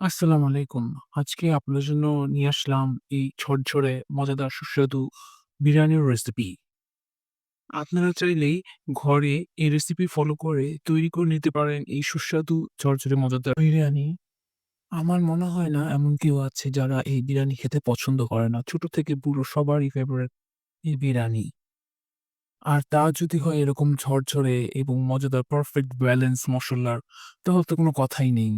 আসসালামু আলাইকুম। আজকে আপনার জন্য নিয়ে আসলাম এই ঝরঝরে, মজাদার সুস্বাদু বিরিয়ানির রেসিপি। আপনারা চাইলেই ঘরে এই রেসিপি ফলো করে তৈরি করে নিতে পারেন এই সুস্বাদু, ঝরঝরে, মজাদার বিরিয়ানি। আমার মনে হয় না এমন কেউ আছে যারা এই বিরিয়ানি খেতে পছন্দ করে না। ছোট থেকে বুড়ো সবারই ফেভারিট এই বিরিয়ানি। আর তা যদি হয় এরকম ঝরঝরে এবং মজাদার পারফেক্ট ব্যালেন্স মসলার তাহলে তো কোনো কথাই নেই।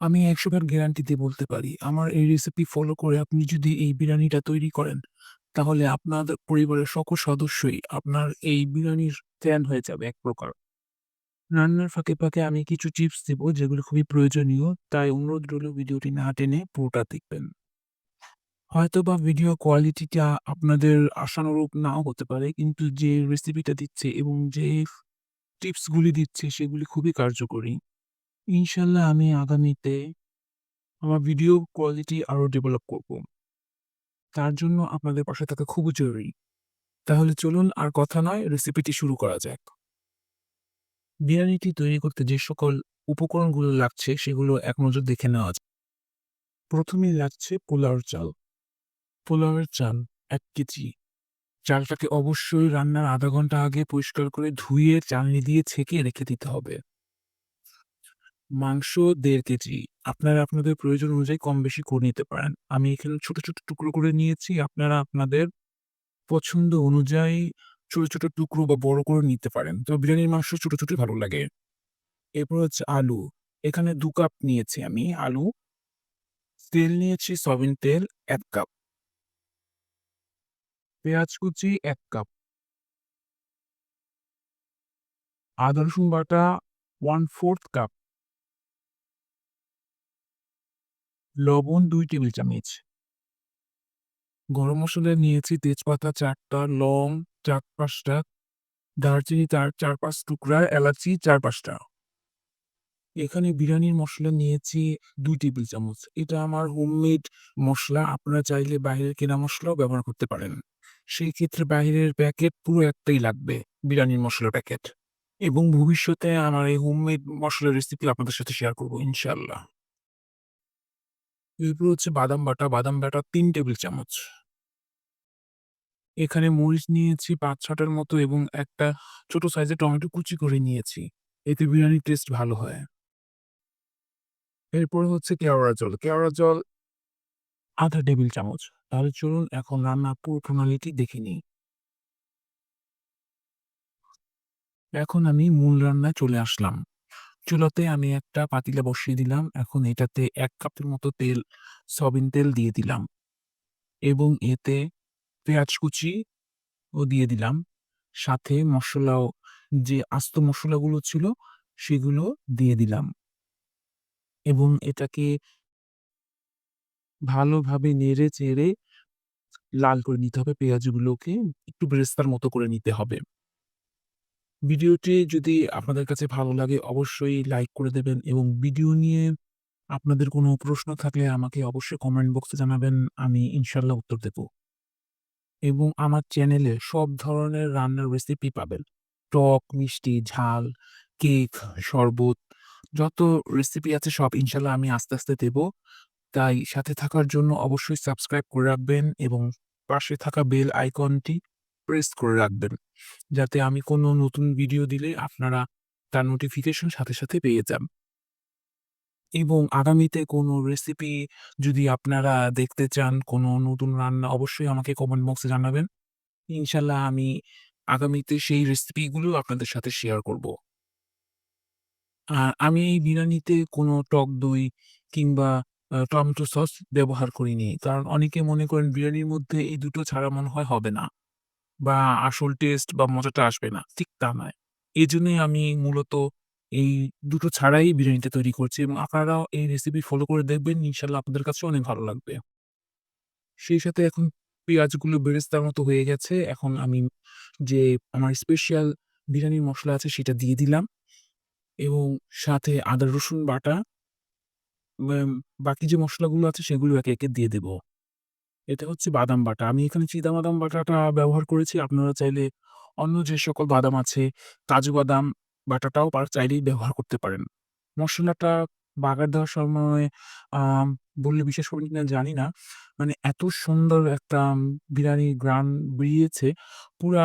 আমি ১০০ বার গ্যারান্টি দিয়ে বলতে পারি, আমার এই রেসিপি ফলো করে আপনি যদি এই বিরিয়ানিটা তৈরি করেন, তাহলে আপনাদের পরিবারের সকল সদস্যই আপনার এই বিরিয়ানির ফ্যান হয়ে যাবে এক প্রকার। রান্নার ফাঁকে, ফাঁকে আমি কিছু টিপস দিব যেগুলো খুবই প্রয়োজনীয়। তাই অনুরোধ রইল ভিডিওটি না টেনে পুরোটা দেখবেন। হয়তো বা ভিডিও কোয়ালিটিটা আপনাদের আশানুরূপ নাও হতে পারে। কিন্তু যে রেসিপিটা দিচ্ছে এবং যে টিপসগুলি দিচ্ছে সেগুলি খুবই কার্যকরী। ইনশাআল্লাহ আমি আগামীতে আমার ভিডিও কোয়ালিটি আরও ডেভেলপ করব। তার জন্য আপনাদের পাশে থাকা খুবই জরুরি। তাহলে চলুন আর কথা নয় রেসিপিটি শুরু করা যাক। বিরিয়ানিটি তৈরি করতে যে সকল উপকরণগুলো লাগছে, সেগুলো এক নজর দেখে নেওয়া যাক। প্রথমেই লাগছে পোলাওর চাল। পোলাওয়ের চাল এক কেজি। চালটাকে অবশ্যই রান্নার আধা ঘণ্টা আগে পরিষ্কার করে ধুয়ে চালনি দিয়ে ছেঁকে রেখে দিতে হবে। মাংস ১.৫ কেজি। আপনারা আপনাদের প্রয়োজন অনুযায়ী কম বেশি করে নিতে পারেন। আমি এখানে ছোট, ছোট টুকরো করে নিয়েছি। আপনারা আপনাদের পছন্দ অনুযায়ী ছোট, ছোট টুকরো বা বড় করে নিতে পারেন। তো বিরিয়ানির মাংস ছোট, ছোটই ভালো লাগে। এরপর হচ্ছে আলু। এখানে ২ কাপ নিয়েছি আমি আলু। তেল নিয়েছি সয়াবিন তেল ১ কাপ। পেঁয়াজ কুচি ১ কাপ। আদা রসুন বাটা 1/4 কাপ। লবণ দুই টেবিল চামচ। গরম মসলা নিয়েছি তেজপাতা চারটা লং ৪-৫ টা, দারচিনি তার ৪-৫ টুকরা, এলাচি চার পাঁচটা এখানে বিরিয়ানির মশলা নিয়েছি দুই টেবিল চামচ। এটা আমার হোমমেড মশলা আপনারা চাইলে বাইরের কেনা মসলাও ব্যবহার করতে পারেন। সেই ক্ষেত্রে বাইরের প্যাকেট পুরো একটাই লাগবে, বিরিয়ানির মশলার প্যাকেট। এবং ভবিষ্যতে আমার এই হোমমেড মশলার রেসিপি আপনাদের সাথে শেয়ার করব ইনশাআল্লাহ। এরপর হচ্ছে বাদাম বাটা, বাদাম বাটা তিন টেবিল চামচ। এখানে মরিচ নিয়েছি ৫-৬ টার মতো এবং একটা ছোট সাইজের টমেটো কুচি করে নিয়েছি। এতে বিরিয়ানির টেস্ট ভালো হয়। এরপর হচ্ছে কেওড়া জল। কেওড়া জল ১/২ টেবিল চামচ। তাহলে চলুন এখন রান্নার পুরো প্রণালীটি দেখে নিই। এখন আমি মূল রান্নায় চলে আসলাম। চুলাতে আমি একটা পাতিলা বসিয়ে দিলাম। এখন এটাতে এক কাপের মতো তেল, সয়াবিন তেল দিয়ে দিলাম। এবং এতে পেঁয়াজ কুচি ও দিয়ে দিলাম। সাথে মশলাও যে আস্ত মশলাগুলো ছিল, সেগুলো দিয়ে দিলাম। এবং এটাকে ভালোভাবে নেড়ে-চেড়ে লাল করে নিতে হবে পেঁয়াজগুলোকে একটু বেরেস্তার মতো করে নিতে হবে। ভিডিওটি যদি আপনাদের কাছে ভালো লাগে অবশ্যই লাইক করে দেবেন এবং ভিডিও নিয়ে আপনাদের কোনো প্রশ্ন থাকলে আমাকে অবশ্যই কমেন্ট বক্সে জানাবেন। আমি ইনশাল্লাহ উত্তর দেব। এবং আমার চ্যানেলে সব ধরনের রান্নার রেসিপি পাবেন। টক, মিষ্টি, ঝাল, কেক, শরবত যত রেসিপি আছে সব ইনশাল্লাহ আমি আস্তে, আস্তে দেব। তাই সাথে থাকার জন্য অবশ্যই সাবস্ক্রাইব করে রাখবেন এবং পাশে থাকা বেল আইকনটি প্রেস করে রাখবেন। যাতে আমি কোনো নতুন ভিডিও দিলে আপনারা তার নোটিফিকেশন সাথে, সাথে পেয়ে যান। এবং আগামীতে কোনো রেসিপি যদি আপনারা দেখতে চান, কোনো নতুন রান্না অবশ্যই আমাকে কমেন্ট বক্সে জানাবেন। ইনশাল্লাহ আমি আগামীতে সেই রেসিপিগুলো আপনাদের সাথে শেয়ার করব। আর আমি এই বিরিয়ানিতে কোনো টক দই কিংবা টমেটো সস ব্যবহার করিনি। কারণ অনেকে মনে করেন বিরিয়ানির মধ্যে এই দুটো ছাড়া মনে হয় হবে না। বা আসল টেস্ট বা মজাটা আসবে না। ঠিক তা নয়। এজন্যই আমি মূলত এই দুটো ছাড়াই বিরিয়ানিটা তৈরি করছি এবং আপনারাও এই রেসিপি ফলো করে দেখবেন ইনশাআল্লাহ আপনাদের কাছেও অনেক ভালো লাগবে। সেই সাথে এখন পেঁয়াজগুলো বেরেস্তার মতো হয়ে গেছে। এখন আমি যে আমার স্পেশাল বিরিয়ানির মসলা আছে সেটা দিয়ে দিলাম। এবং সাথে আদা রসুন বাটা বাকি যে মসলাগুলো আছে সেগুলো একে, একে দিয়ে দেব। এটা হচ্ছে বাদাম বাটা। আমি এখানে চিনাবাদাম বাটাটা ব্যবহার করেছি। আপনারা চাইলে অন্য যে সকল বাদাম আছে, কাজু বাদাম বাটাটাও পার চাইলেই ব্যবহার করতে পারেন। মসলাটা বাগার দেওয়ার সময় বললে বিশ্বাস করবেন কিনা জানি না। মানে এত সুন্দর একটা বিরিয়ানির ঘ্রাণ বেরিয়েছে, পুরা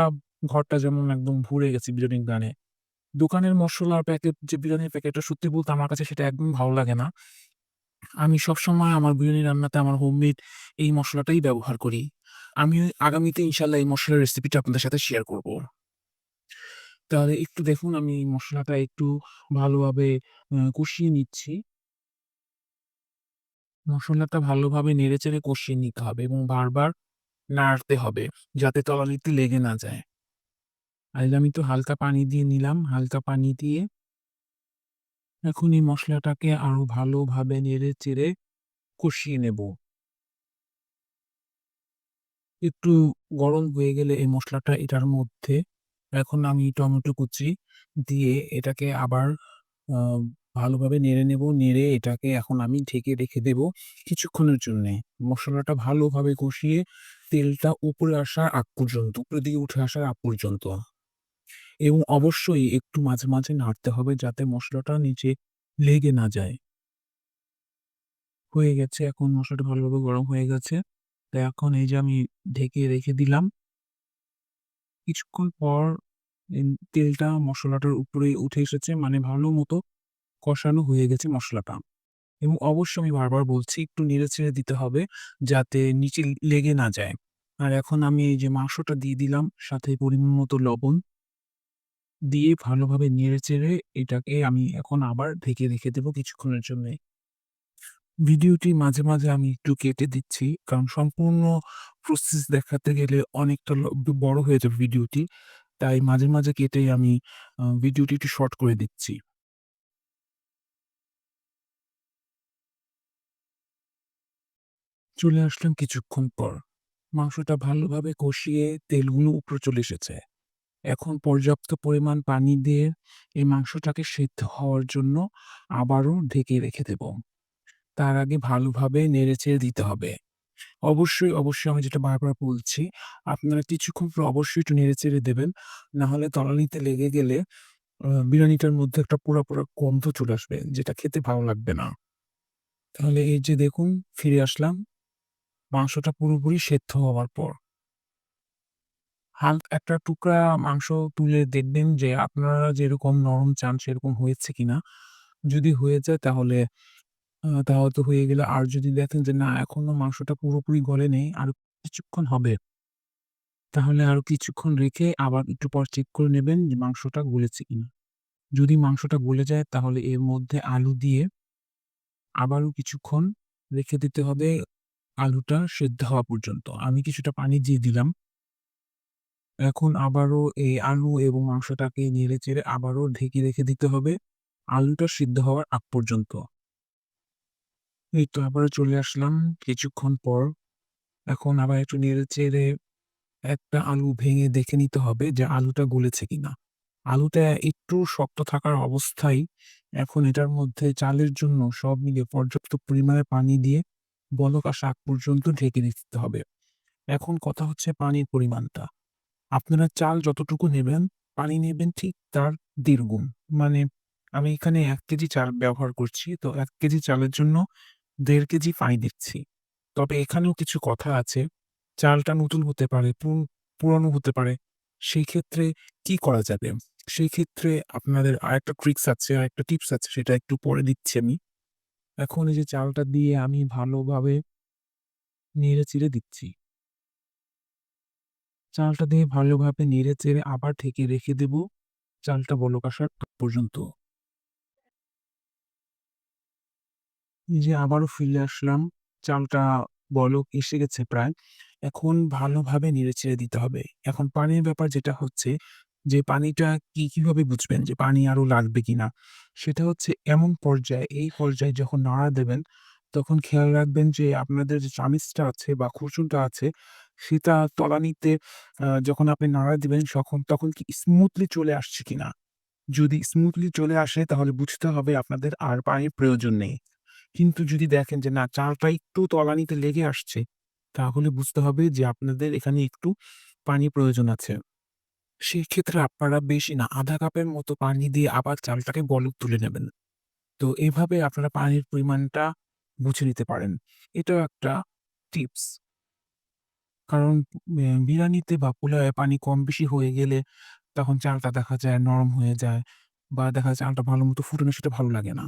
ঘরটা যেমন একদম ভরে গেছে বিরিয়ানির ঘ্রাণে। দোকানের মসলার প্যাকেট যে বিরিয়ানির প্যাকেটটা সত্যি বলতে আমার কাছে সেটা একদমই ভালো লাগে না। আমি সবসময় আমার বিরিয়ানি রান্নাতে আমার হোমমেড এই মশলাটাই ব্যবহার করি। আমি আগামীতে ইনশাআল্লাহ এই মশলার রেসিপিটা আপনাদের সাথে শেয়ার করব। তাহলে একটু দেখুন, আমি মশলাটা একটু ভালোভাবে কষিয়ে নিচ্ছি। মশলাটা ভালোভাবে নেড়েচেড়ে কষিয়ে নিতে হবে এবং বারবার নাড়তে হবে যাতে তলানিতে লেগে না যায়। আর আমি একটু হালকা পানি দিয়ে নিলাম। হালকা পানি দিয়ে এখন এই মশলাটাকে আরও ভালোভাবে নেড়ে-চেড়ে কষিয়ে নেব। একটু গরম হয়ে গেলে এই মশলাটা এটার মধ্যে এখন আমি টমেটো কুচি দিয়ে এটাকে আবার ভালোভাবে নেড়ে নেব। নেড়ে এটাকে এখন আমি ঢেকে রেখে দেব কিছুক্ষণের জন্যে। মশলাটা ভালোভাবে কষিয়ে তেলটা উপরে আসার আগ পর্যন্ত, উপরে দিকে উঠে আসার আগ পর্যন্ত। এবং অবশ্যই একটু মাঝে, মাঝে নাড়তে হবে যাতে মশলাটা নিচে লেগে না যায়। হয়ে গেছে এখন মশলাটা ভালোভাবে গরম হয়ে গেছে। তো এখন এই যে আমি ঢেকে রেখে দিলাম। কিছুক্ষণ পর তেলটা মশলাটার উপরে উঠে এসেছে মানে ভালো মতো কষানো হয়ে গেছে মশলাটা এবং অবশ্যই আমি বারবার বলছি একটু নেড়ে-চেড়ে দিতে হবে যাতে নিচে লেগে না যায়। আর এখন আমি এই যে মাংসটা দিয়ে দিলাম সাথে পরিমাণ মতো লবণ। দিয়ে ভালোভাবে নেড়ে-চেড়ে এটাকে আমি এখন আবার ঢেকে রেখে দেবো কিছুক্ষণের জন্যে। ভিডিওটি মাঝে, মাঝে আমি একটু কেটে দিচ্ছি। কারণ সম্পূর্ণ প্রসেস দেখাতে গেলে অনেকটা বড় হয়ে যাবে ভিডিওটি। তাই মাঝে, মাঝে কেটে আমি ভিডিওটি একটু শর্ট করে দিচ্ছি। চলে আসলাম কিছুক্ষণ পর। মাংসটা ভালোভাবে কষিয়ে তেলগুলো উপরে চলে এসেছে। এখন পর্যাপ্ত পরিমাণ পানি দিয়ে এই মাংসটাকে সিদ্ধ হওয়ার জন্য আবারও ঢেকে রেখে দেব। তার আগে ভালোভাবে নেড়েচেড়ে দিতে হবে। অবশ্যই, অবশ্যই আমি যেটা বারবার বলছি, আপনারা কিছুক্ষণ পর অবশ্যই একটু নেড়েচেড়ে দেবেন। নাহলে তলানিতে লেগে গেলে বিরিয়ানিটার মধ্যে একটা পোড়া, পোড়া গন্ধ চলে আসবে যেটা খেতে ভালো লাগবে না। তাহলে এই যে দেখুন ফিরে আসলাম। মাংসটা পুরোপুরি সেদ্ধ হওয়ার পর। হাল একটা টুকরা মাংস তুলে দেখবেন যে আপনারা যেরকম নরম চান সেরকম হয়েছে কিনা। যদি হয়ে যায় তাহলে তাহলে তো হয়ে গেল। আর যদি দেখেন যে না এখনও মাংসটা পুরোপুরি গলেনি, আরও কিছুক্ষণ হবে। তাহলে আরও কিছুক্ষণ রেখে আবার একটু পর চেক করে নেবেন যে মাংসটা গলেছে কিনা। যদি মাংসটা গলে যায় তাহলে এর মধ্যে আলু দিয়ে আবারও কিছুক্ষণ রেখে দিতে হবে আলুটা সেদ্ধ হওয়া পর্যন্ত। আমি কিছুটা পানি দিয়ে দিলাম। এখন আবারও এই আলু এবং মাংসটাকে নেড়ে-চেড়ে আবারও ঢেকে রেখে দিতে হবে আলুটা সিদ্ধ হওয়ার আগ পর্যন্ত। এই তো আবার চলে আসলাম কিছুক্ষণ পর। এখন আবার একটু নেড়ে-চেড়ে একটা আলু ভেঙে দেখে নিতে হবে যে আলুটা গলেছে কিনা। আলুটা একটু শক্ত থাকার অবস্থায় এখন এটার মধ্যে চালের জন্য সব মিলিয়ে পর্যাপ্ত পরিমাণে পানি দিয়ে বলক আসা পর্যন্ত ঢেকে দিতে হবে। এখন কথা হচ্ছে পানির পরিমাণটা। আপনারা চাল যতটুকু নেবেন, পানি নেবেন ঠিক তার ১.৫ গুণ। মানে আমি এখানে এক কেজি চাল ব্যবহার করছি। তো এক কেজি চালের জন্য দেড় কেজি পানি দিচ্ছি। তবে এখানেও কিছু কথা আছে। চালটা নতুন হতে পারে, পুরানো হতে পারে। সেই ক্ষেত্রে কি করা যাবে? সেই ক্ষেত্রে আপনাদের আরেকটা ট্রিক্স আছে, আরেকটা টিপস আছে সেটা একটু পরে দিচ্ছি আমি। এখন এই যে চালটা দিয়ে আমি ভালোভাবে নেড়ে চিড়ে দিচ্ছি। চালটা দিয়ে ভালোভাবে নেড়ে-চেড়ে আবার ঢেকে রেখে দেব চালটা বলক আসার পর্যন্ত। যে আবারও ফিরে আসলাম। চালটা বলক এসে গেছে প্রায়। এখন ভালোভাবে নেড়ে-চেড়ে দিতে হবে। এখন পানির ব্যাপার যেটা হচ্ছে যে পানিটা কি কীভাবে বুঝবেন যে পানি আরও লাগবে কিনা? সেটা হচ্ছে এমন পর্যায়ে, এই পর্যায়ে যখন নাড়া দেবেন তখন খেয়াল রাখবেন যে আপনাদের যে চামিচটা আছে বা খুরচুনটা আছে সেটা তলানিতে যখন আপনি নাড়া দিবেন সখন তখন কি স্মুথলি চলে আসছে কিনা? যদি স্মুথলি চলে আসে তাহলে বুঝতে হবে আপনাদের আর পানির প্রয়োজন নেই। কিন্তু যদি দেখেন যে না চালটা একটু তলানিতে লেগে আসছে, তাহলে বুঝতে হবে যে আপনাদের এখানে একটু পানির প্রয়োজন আছে। সেক্ষেত্রে আপনারা বেশি না আধা কাপের মতো পানি দিয়ে আবার চালটাকে বলক তুলে নেবেন। তো এভাবে আপনারা পানির পরিমাণটা বুঝে নিতে পারেন। এটাও একটা টিপস। কারণ বিরিয়ানিতে বা পোলাওয়ে পানি কম বেশি হয়ে গেলে তখন চালটা দেখা যায় নরম হয়ে যায় বা দেখা যায় চালটা ভালোমতো ফুটে না, সেটা ভালো লাগে না।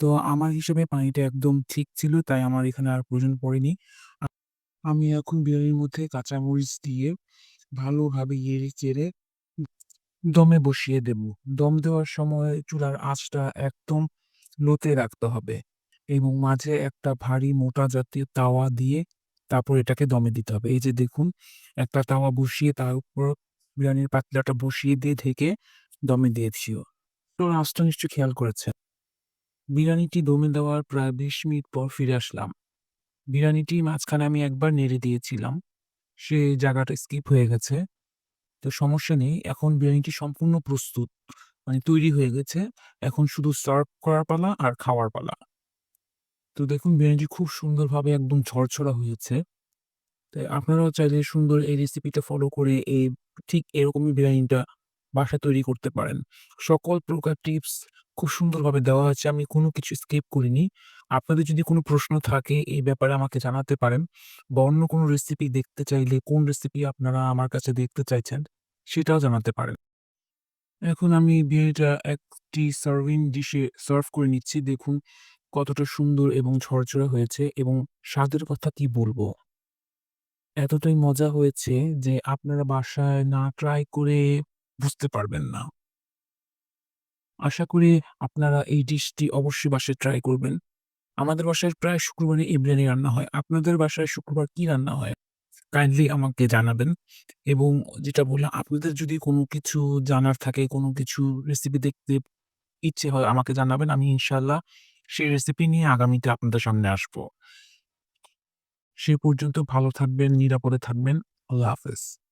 তো আমার হিসেবে পানিটা একদম ঠিক ছিল, তাই আমার এখানে আর প্রয়োজন পড়েনি। আমি এখন বিরিয়ানির মধ্যে কাঁচামরিচ দিয়ে ভালোভাবে নেড়ে-চেড়ে দমে বসিয়ে দেব। দম দেওয়ার সময় চুলার আঁচটা একদম লোতে রাখতে হবে এবং মাঝে একটা ভারী মোটা জাতীয় তাওয়া দিয়ে তারপর এটাকে দমে দিতে হবে। এই যে দেখুন, একটা তাওয়া বসিয়ে তার উপর বিরিয়ানির পাতলাটা বসিয়ে দিয়ে ঢেকে দমে দিয়েছিও। তো আঁচটা নিশ্চয়ই খেয়াল করেছেন। বিরিয়ানিটি দমে দেওয়ার প্রায় ২০ মিনিট পর ফিরে আসলাম। বিরিয়ানিটি মাঝখানে আমি একবার নেড়ে দিয়েছিলাম। সে জায়গাটা স্কিপ হয়ে গেছে। তো সমস্যা নেই। এখন বিরিয়ানিটি সম্পূর্ণ প্রস্তুত। মানে তৈরি হয়ে গেছে। এখন শুধু সার্ভ করার পালা আর খাওয়ার পালা। তো দেখুন, বিরিয়ানিটি খুব সুন্দরভাবে একদম ঝরঝরা হয়েছে। তাই আপনারাও চাইলে সুন্দর এই রেসিপিটা ফলো করে এই ঠিক এরকমই বিরিয়ানিটা বাসায় তৈরি করতে পারেন। সকল প্রকার টিপস খুব সুন্দরভাবে দেওয়া আছে। আমি কোনো কিছু স্কিপ করিনি। আপনাদের যদি কোনো প্রশ্ন থাকে, এই ব্যাপারে আমাকে জানাতে পারেন বা অন্য কোনো রেসিপি দেখতে চাইলে কোন রেসিপি আপনারা আমার কাছে দেখতে চাইছেন, সেটাও জানাতে পারেন। এখন আমি বিরিয়ানিটা একটি সার্ভিং ডিশে সার্ভ করে নিচ্ছি। দেখুন কতটা সুন্দর এবং ঝরঝরে হয়েছে এবং স্বাদের কথা কি বলব? এতটাই মজা হয়েছে যে আপনারা বাসায় না ট্রাই করে বুঝতে পারবেন না। আশা করি আপনারা এই ডিশটি অবশ্যই বাসায় ট্রাই করবেন। আমাদের বাসায় প্রায় শুক্রবারে এই বিরিয়ানি রান্না হয়। আপনাদের বাসায় শুক্রবার কি রান্না হয়? কাইন্ডলি আমাকে জানাবেন এবং যেটা বললাম আপনাদের যদি কোনো কিছু জানার থাকে, কোনো কিছু রেসিপি দেখতে ইচ্ছে হয় আমাকে জানাবেন। আমি ইনশাআল্লাহ সেই রেসিপি নিয়ে আগামীতে আপনাদের সামনে আসব। সে পর্যন্ত ভালো থাকবেন, নিরাপদে থাকবেন। আল্লাহ হাফেজ।